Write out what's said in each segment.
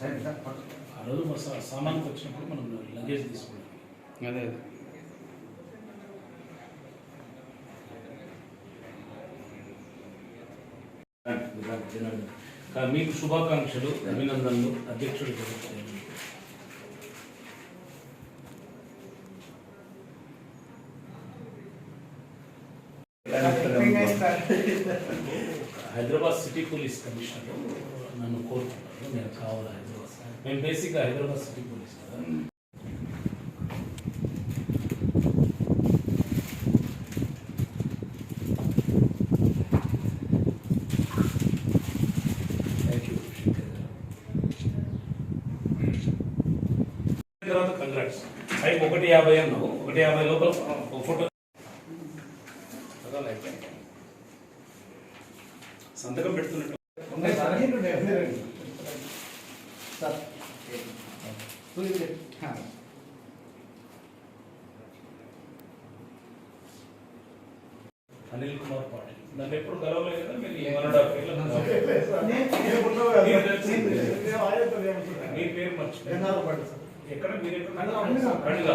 ఆ రోజు సామాన్కి వచ్చినప్పుడు మనం లగేజ్ తీసుకున్నాం అదే. మీకు శుభాకాంక్షలు అభినందనలు అధ్యక్షుడు హైదరాబాద్ సిటీ పోలీస్ కమిషనర్ నన్ను కోరుతున్నారు. కావాలి హైదరాబాద్ మేము బేసిక్గా హైదరాబాద్ సిటీ పోలీస్ కదా. తర్వాత కంగ్రాట్స్ టైం ఒకటి యాభై అన్నావు. ఒకటి యాభై లోపల ఫోటో. పదాలు అయిపోయాయి. సంతకం పెడుతున్నట్టు అనిల్ కుమార్ పాటిల్ నన్ను ఎప్పుడు కలవలేదు కదా మీరు వన్ అండ్ హాఫ్ ఇయర్లో మీ పేరు మర్చిపోయాను. ఎక్కడ? మీరు ఎక్కడ? కడిగా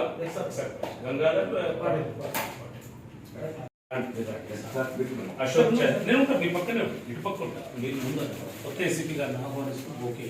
గంగాధర్ పాటిల్ అశోక్ నేను ఉంటా మీ పక్కనే ఇటు పక్క ఉంటా. మీరు ముందు కొత్త ఏసీపీ గారిని ఆహ్వానిస్తూ ఓకే.